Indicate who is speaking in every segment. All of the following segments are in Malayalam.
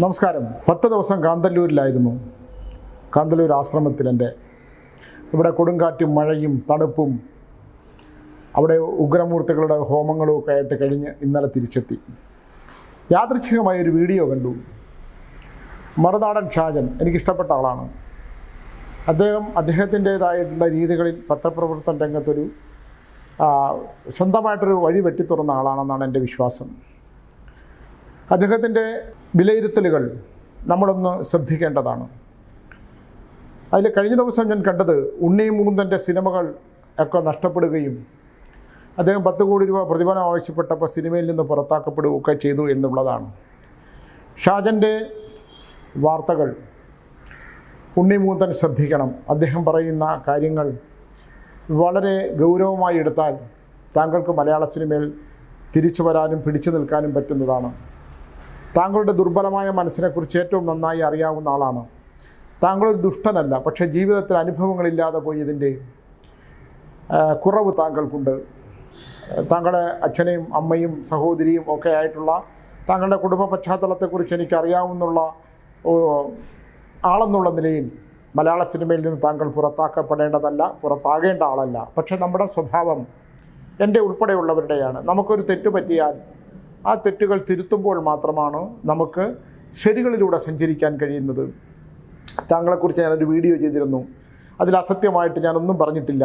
Speaker 1: നമസ്കാരം. പത്ത് ദിവസം കാന്തല്ലൂരിലായിരുന്നു. കാന്തല്ലൂർ ആശ്രമത്തിൽ എന്റെ ഇവിടെ കൊടുങ്കാറ്റും മഴയും തണുപ്പും അവിടെ ഉഗ്രമൂർത്തികളുടെ ഹോമങ്ങളും ഒക്കെ ആയിട്ട് കഴിഞ്ഞ് ഇന്നലെ തിരിച്ചെത്തി. യാദൃച്ഛികമായ ഒരു വീഡിയോ കണ്ടു. മറുനാടൻ ഷാജൻ എനിക്കിഷ്ടപ്പെട്ട ആളാണ്. അദ്ദേഹം അദ്ദേഹത്തിന്റേതായിട്ടുള്ള രീതികളിൽ പത്രപ്രവർത്തന രംഗത്തൊരു സ്വന്തമായിട്ടൊരു വഴി വെട്ടിത്തുറന്ന ആളാണെന്നാണ് എന്റെ വിശ്വാസം. അദ്ദേഹത്തിന്റെ വിലയിരുത്തലുകൾ നമ്മളൊന്ന് ശ്രദ്ധിക്കേണ്ടതാണ്. അതിൽ കഴിഞ്ഞ ദിവസം ഞാൻ കണ്ടത് ഉണ്ണി മുകുന്ദന്റെ സിനിമകൾ ഒക്കെ നഷ്ടപ്പെടുകയും അദ്ദേഹം പത്ത് കോടി രൂപ പ്രതിഫലം ആവശ്യപ്പെട്ടപ്പോൾ സിനിമയിൽ നിന്ന് പുറത്താക്കപ്പെടുകയൊക്കെ ചെയ്തു എന്നുള്ളതാണ്. ഷാജന്റെ വാർത്തകൾ ഉണ്ണി മുകുന്ദൻ ശ്രദ്ധിക്കണം. അദ്ദേഹം പറയുന്ന കാര്യങ്ങൾ വളരെ ഗൗരവമായി എടുത്താൽ താങ്കൾക്ക് മലയാള സിനിമയിൽ തിരിച്ചു വരാനും പിടിച്ചു നിൽക്കാനും പറ്റുന്നതാണ്. താങ്കളുടെ ദുർബലമായ മനസ്സിനെക്കുറിച്ച് ഏറ്റവും നന്നായി അറിയാവുന്ന ആളാണ്. താങ്കളൊരു ദുഷ്ടനല്ല പക്ഷേ ജീവിതത്തിൽ അനുഭവങ്ങളില്ലാതെ പോയതിന്റെ കുറവ് താങ്കൾക്കുണ്ട്. താങ്കളുടെ അച്ഛനെയും അമ്മയും സഹോദരിയും ഒക്കെ ആയിട്ടുള്ള താങ്കളുടെ കുടുംബ പശ്ചാത്തലത്തെക്കുറിച്ച് എനിക്ക് അറിയാവുന്നുള്ള ആളെന്നുള്ള നിലയിൽ മലയാള സിനിമയിൽ നിന്ന് താങ്കൾ പുറത്താക്കപ്പെടേണ്ടതല്ല പുറത്താകേണ്ട ആളല്ല. പക്ഷേ നമ്മുടെ സ്വഭാവം എന്റെ ഉൾപ്പെടെയുള്ളവരുടെയാണ്. നമുക്കൊരു തെറ്റ് പറ്റിയാൽ ആ തെറ്റുകൾ തിരുത്തുമ്പോൾ മാത്രമാണ് നമുക്ക് ശരികളിലൂടെ സഞ്ചരിക്കാൻ കഴിയുന്നത്. താങ്കളെക്കുറിച്ച് ഞാനൊരു വീഡിയോ ചെയ്തിരുന്നു. അതിൽ അസത്യമായിട്ട് ഞാനൊന്നും പറഞ്ഞിട്ടില്ല.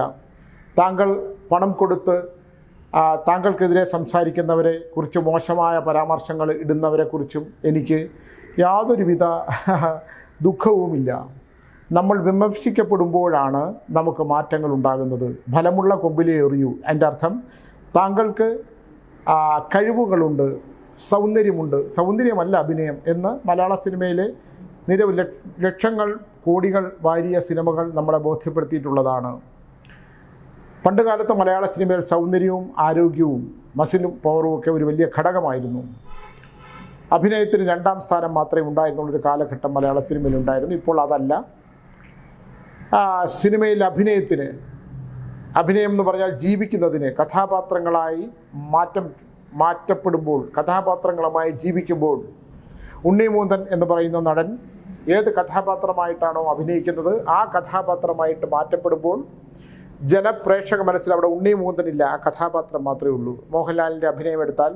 Speaker 1: താങ്കൾ പണം കൊടുത്ത് താങ്കൾക്കെതിരെ സംസാരിക്കുന്നവരെ കുറിച്ച് മോശമായ പരാമർശങ്ങൾ ഇടുന്നവരെക്കുറിച്ചും എനിക്ക് യാതൊരുവിധ ദുഃഖവുമില്ല. നമ്മൾ വിമർശിക്കപ്പെടുമ്പോഴാണ് നമുക്ക് മാറ്റങ്ങൾ ഉണ്ടാകുന്നത്. ഫലമുള്ള കൊമ്പിലേ എറിയൂ. എന്റെ അർത്ഥം താങ്കൾക്ക് കഴിവുകളുണ്ട് സൗന്ദര്യമുണ്ട്. സൗന്ദര്യമല്ല അഭിനയം എന്ന് മലയാള സിനിമയിലെ നിരവധി ലക്ഷങ്ങൾ കോടികൾ വാരിയ സിനിമകൾ നമ്മളെ ബോധ്യപ്പെടുത്തിയിട്ടുള്ളതാണ്. പണ്ടുകാലത്ത് മലയാള സിനിമയിൽ സൗന്ദര്യവും ആരോഗ്യവും മസിലും പവറും ഒക്കെ ഒരു വലിയ ഘടകമായിരുന്നു. അഭിനയത്തിന് രണ്ടാം സ്ഥാനം മാത്രമേ ഉണ്ടായിരുന്നുള്ളൊരു കാലഘട്ടം മലയാള സിനിമയിൽ ഉണ്ടായിരുന്നു. ഇപ്പോൾ അതല്ല. സിനിമയിൽ അഭിനയത്തിന് അഭിനയം എന്ന് പറഞ്ഞാൽ ജീവിക്കുന്നതിന് കഥാപാത്രങ്ങളായി മാറ്റം മാറ്റപ്പെടുമ്പോൾ കഥാപാത്രങ്ങളുമായി ജീവിക്കുമ്പോൾ ഉണ്ണിമൂന്തൻ എന്ന് പറയുന്ന നടൻ ഏത് കഥാപാത്രമായിട്ടാണോ അഭിനയിക്കുന്നത് ആ കഥാപാത്രമായിട്ട് മാറ്റപ്പെടുമ്പോൾ ജനപ്രേക്ഷക മനസ്സിൽ അവിടെ ഉണ്ണി മൂന്തനില്ല ആ കഥാപാത്രം മാത്രമേ ഉള്ളൂ. മോഹൻലാലിന്റെ അഭിനയം എടുത്താൽ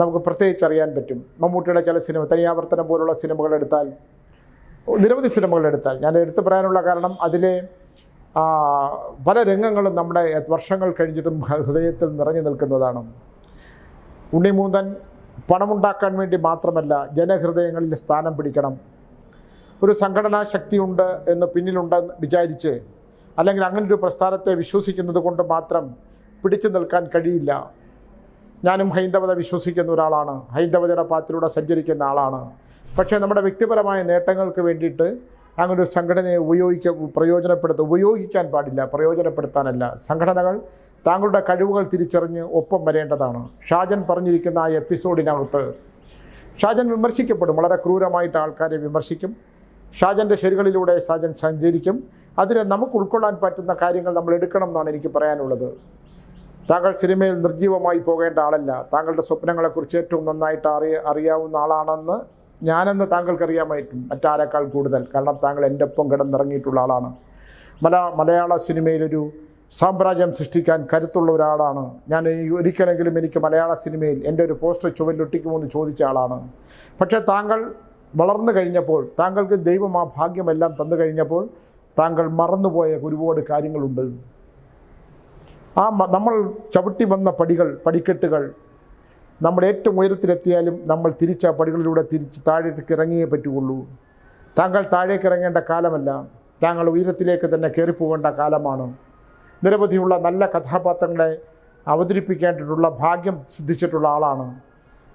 Speaker 1: നമുക്ക് പ്രത്യേകിച്ച് അറിയാൻ പറ്റും. മമ്മൂട്ടിയുടെ ചില സിനിമ തനിയാവർത്തനം പോലുള്ള സിനിമകൾ എടുത്താൽ നിരവധി സിനിമകൾ എടുത്താൽ. ഞാൻ എടുത്തു പറയാനുള്ള കാരണം അതിലെ പല രംഗങ്ങളും നമ്മുടെ വർഷങ്ങൾ കഴിഞ്ഞിട്ടും ഹൃദയത്തിൽ നിറഞ്ഞു നിൽക്കുന്നതാണ്. ഉണ്ണിമൂന്തൻ പണമുണ്ടാക്കാൻ വേണ്ടി മാത്രമല്ല ജനഹൃദയങ്ങളിൽ സ്ഥാനം പിടിക്കണം. ഒരു സംഘടനാ ശക്തിയുണ്ട് എന്ന് പിന്നിലുണ്ടെന്ന് വിചാരിച്ച് അല്ലെങ്കിൽ അങ്ങനെ ഒരു പ്രസ്ഥാനത്തെ വിശ്വസിക്കുന്നത് കൊണ്ട് മാത്രം പിടിച്ചു നിൽക്കാൻ കഴിയില്ല. ഞാനും ഹൈന്ദവത വിശ്വസിക്കുന്ന ഒരാളാണ്. ഹൈന്ദവതയുടെ പാത്തിലൂടെ സഞ്ചരിക്കുന്ന ആളാണ്. പക്ഷേ നമ്മുടെ വ്യക്തിപരമായ നേട്ടങ്ങൾക്ക് വേണ്ടിയിട്ട് അങ്ങനെ ഒരു സംഘടനയെ ഉപയോഗിക്ക പ്രയോജനപ്പെടുത്ത ഉപയോഗിക്കാൻ പാടില്ല പ്രയോജനപ്പെടുത്താനല്ല സംഘടനകൾ താങ്കളുടെ കഴിവുകൾ തിരിച്ചറിഞ്ഞ് ഒപ്പം വരേണ്ടതാണ്. ഷാജൻ പറഞ്ഞിരിക്കുന്ന ആ എപ്പിസോഡിനകത്ത് ഷാജൻ വിമർശിക്കപ്പെടും വളരെ ക്രൂരമായിട്ട് ആൾക്കാരെ വിമർശിക്കും. ഷാജന്റെ ശരികളിലൂടെ ഷാജൻ സഞ്ചരിക്കും. അതിനെ നമുക്ക് ഉൾക്കൊള്ളാൻ പറ്റുന്ന കാര്യങ്ങൾ നമ്മൾ എടുക്കണം എന്നാണ് എനിക്ക് പറയാനുള്ളത്. താങ്കൾ സിനിമയിൽ നിർജീവമായി പോകേണ്ട ആളല്ല. താങ്കളുടെ സ്വപ്നങ്ങളെക്കുറിച്ച് ഏറ്റവും നന്നായിട്ട് അറിയ അറിയാവുന്ന ആളാണെന്ന് ഞാനെന്ന് താങ്കൾക്കറിയാമായിരിക്കും മറ്റാരേക്കാൾ കൂടുതൽ. കാരണം താങ്കൾ എന്റെ ഒപ്പം കിടന്നിറങ്ങിയിട്ടുള്ള ആളാണ്. മല മലയാള സിനിമയിലൊരു സാമ്രാജ്യം സൃഷ്ടിക്കാൻ കരുത്തുള്ള ഒരാളാണ്. ഞാൻ ഒരിക്കലെങ്കിലും എനിക്ക് മലയാള സിനിമയിൽ എന്റെ ഒരു പോസ്റ്റർ ചുവലൊട്ടിക്കുമെന്ന് ചോദിച്ച ആളാണ്. പക്ഷേ താങ്കൾ വളർന്നു കഴിഞ്ഞപ്പോൾ താങ്കൾക്ക് ദൈവം ആ ഭാഗ്യമെല്ലാം തന്നു കഴിഞ്ഞപ്പോൾ താങ്കൾ മറന്നുപോയ ഒരുപാട് കാര്യങ്ങളുണ്ട്. ആ നമ്മൾ ചവിട്ടി വന്ന പടികൾ പടിക്കെട്ടുകൾ നമ്മൾ ഏറ്റവും ഉയരത്തിലെത്തിയാലും നമ്മൾ തിരിച്ച പടികളിലൂടെ തിരിച്ച് താഴേക്ക് ഇറങ്ങിയേ പറ്റുകയുള്ളൂ. താങ്കൾ താഴേക്ക് ഇറങ്ങേണ്ട കാലമല്ല. താങ്കൾ ഉയരത്തിലേക്ക് തന്നെ കയറിപ്പോകേണ്ട കാലമാണ്. നിരവധിയുള്ള നല്ല കഥാപാത്രങ്ങളെ അവതരിപ്പിക്കേണ്ടിട്ടുള്ള ഭാഗ്യം സിദ്ധിച്ചിട്ടുള്ള ആളാണ്.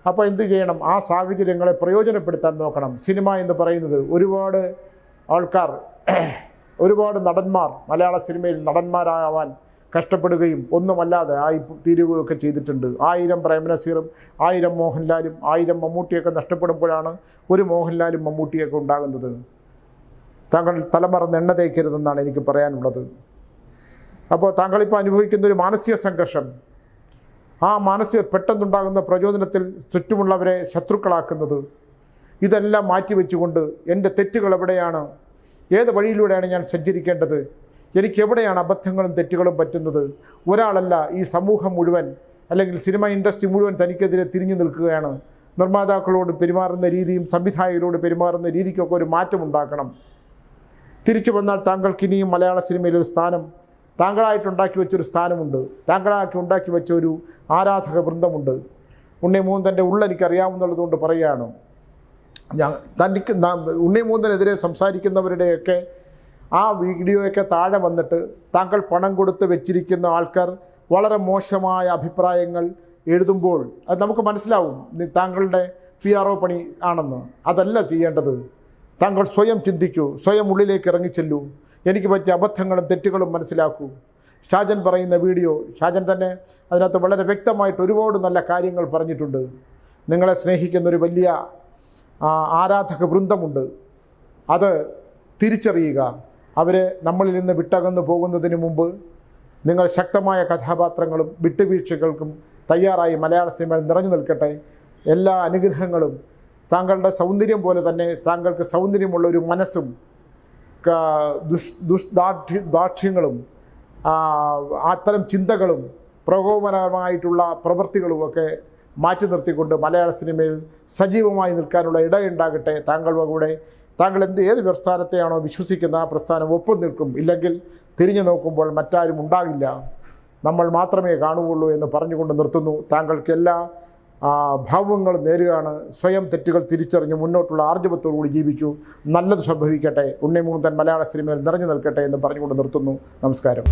Speaker 1: അപ്പോൾ എന്ത് ചെയ്യണം? ആ സാഹചര്യങ്ങളെ പ്രയോജനപ്പെടുത്താൻ നോക്കണം. സിനിമ എന്ന് പറയുന്നത് ഒരുപാട് ആൾക്കാർ ഒരുപാട് നടന്മാർ മലയാള സിനിമയിൽ നടന്മാരാവാൻ കഷ്ടപ്പെടുകയും ഒന്നുമല്ലാതെ ആയി തീരുകയൊക്കെ ചെയ്തിട്ടുണ്ട്. ആയിരം പ്രേമനസീറും ആയിരം മോഹൻലാലും ആയിരം മമ്മൂട്ടിയൊക്കെ നഷ്ടപ്പെടുമ്പോഴാണ് ഒരു മോഹൻലാലും മമ്മൂട്ടിയൊക്കെ ഉണ്ടാകുന്നത്. താങ്കൾ തലമറന്ന് എണ്ണ തേക്കരുതെന്നാണ് എനിക്ക് പറയാനുള്ളത്. അപ്പോൾ താങ്കളിപ്പോൾ അനുഭവിക്കുന്ന ഒരു മാനസിക സംഘർഷം ആ മാനസിക പെട്ടെന്നുണ്ടാകുന്ന പ്രചോദനത്തിൽ ചുറ്റുമുള്ളവരെ ശത്രുക്കളാക്കുന്നത് ഇതെല്ലാം മാറ്റിവെച്ചുകൊണ്ട് എന്റെ തെറ്റുകൾ എവിടെയാണ് ഏത് വഴിയിലൂടെയാണ് ഞാൻ സഞ്ചരിക്കേണ്ടത് എനിക്ക് എവിടെയാണ് അബദ്ധങ്ങളും തെറ്റുകളും പറ്റുന്നത്? ഒരാളല്ല ഈ സമൂഹം മുഴുവൻ അല്ലെങ്കിൽ സിനിമ ഇൻഡസ്ട്രി മുഴുവൻ തനിക്കെതിരെ തിരിഞ്ഞു നിൽക്കുകയാണ്. നിർമ്മാതാക്കളോട് പെരുമാറുന്ന രീതിയും സംവിധായകരോട് പെരുമാറുന്ന രീതിക്കൊക്കെ ഒരു മാറ്റം ഉണ്ടാക്കണം തിരിച്ചു വന്നാൽ താങ്കൾക്ക് ഇനിയും മലയാള സിനിമയിൽ ഒരു സ്ഥാനം താങ്കളായിട്ടുണ്ടാക്കി വെച്ചൊരു സ്ഥാനമുണ്ട്. താങ്കളാക്കി ഉണ്ടാക്കി വെച്ച ഒരു ആരാധക വൃന്ദമുണ്ട്. ഉണ്ണി മൂന്തന്റെ ഉള്ളെനിക്ക് അറിയാവുന്നതുകൊണ്ട് പറയുകയാണ്. ഞാൻ തനിക്ക് ഉണ്ണിമൂന്തനെതിരെ ഉണ്ണി മൂന്തനെതിരെ സംസാരിക്കുന്നവരുടെയൊക്കെ ആ വീഡിയോയൊക്കെ താഴെ വന്നിട്ട് താങ്കൾ പണം കൊടുത്ത് വെച്ചിരിക്കുന്ന ആൾക്കാർ വളരെ മോശമായ അഭിപ്രായങ്ങൾ എഴുതുമ്പോൾ അത് നമുക്ക് മനസ്സിലാവും. താങ്കളുടെ പി ആർ ഒ പണി ആണെന്ന്. അതല്ല ചെയ്യേണ്ടത്. താങ്കൾ സ്വയം ചിന്തിക്കൂ. സ്വയം ഉള്ളിലേക്ക് ഇറങ്ങിച്ചെല്ലൂ. എനിക്ക് പറ്റിയ അബദ്ധങ്ങളും തെറ്റുകളും മനസ്സിലാക്കൂ. ഷാജൻ പറയുന്ന വീഡിയോ ഷാജൻ തന്നെ അതിനകത്ത് വളരെ വ്യക്തമായിട്ട് ഒരുപാട് നല്ല കാര്യങ്ങൾ പറഞ്ഞിട്ടുണ്ട്. നിങ്ങളെ സ്നേഹിക്കുന്ന ഒരു വലിയ ആരാധക വൃന്ദമുണ്ട് അത് തിരിച്ചറിയുക. അവരെ നമ്മളിൽ നിന്ന് വിട്ടകന്നു പോകുന്നതിന് മുമ്പ് നിങ്ങൾ ശക്തമായ കഥാപാത്രങ്ങളും വിട്ടുവീഴ്ചകൾക്കും തയ്യാറായി മലയാള സിനിമയിൽ നിറഞ്ഞു നിൽക്കട്ടെ. എല്ലാ അനുഗ്രഹങ്ങളും താങ്കളുടെ സൗന്ദര്യം പോലെ തന്നെ താങ്കൾക്ക് സൗന്ദര്യമുള്ള ഒരു മനസ്സും ദുഷ് ദുഷ്ദാർഢ്യ ദാർഢ്യങ്ങളും അത്തരം ചിന്തകളും പ്രകോപനമായിട്ടുള്ള പ്രവൃത്തികളുമൊക്കെ മാറ്റി നിർത്തിക്കൊണ്ട് മലയാള സിനിമയിൽ സജീവമായി നിൽക്കാനുള്ള ഇടയുണ്ടാകട്ടെ. താങ്കൾ കൂടെ താങ്കൾ എന്ത് ഏത് പ്രസ്ഥാനത്തെയാണോ വിശ്വസിക്കുന്ന ആ പ്രസ്ഥാനം ഒപ്പം നിൽക്കും. ഇല്ലെങ്കിൽ തിരിഞ്ഞു നോക്കുമ്പോൾ മറ്റാരും ഉണ്ടാകില്ല. നമ്മൾ മാത്രമേ കാണുകയുള്ളൂ എന്ന് പറഞ്ഞുകൊണ്ട് നിർത്തുന്നു. താങ്കൾക്ക് എല്ലാ ഭാവങ്ങളും നേരുകയാണ്. സ്വയം തെറ്റുകൾ തിരിച്ചറിഞ്ഞ് മുന്നോട്ടുള്ള ആർജവത്തോടുകൂടി ജീവിക്കൂ. നല്ലത് സംഭവിക്കട്ടെ. ഉണ്ണിമൂന്തൻ മലയാള സിനിമയിൽ നിറഞ്ഞു നിൽക്കട്ടെ എന്ന് പറഞ്ഞുകൊണ്ട് നിർത്തുന്നു. നമസ്കാരം.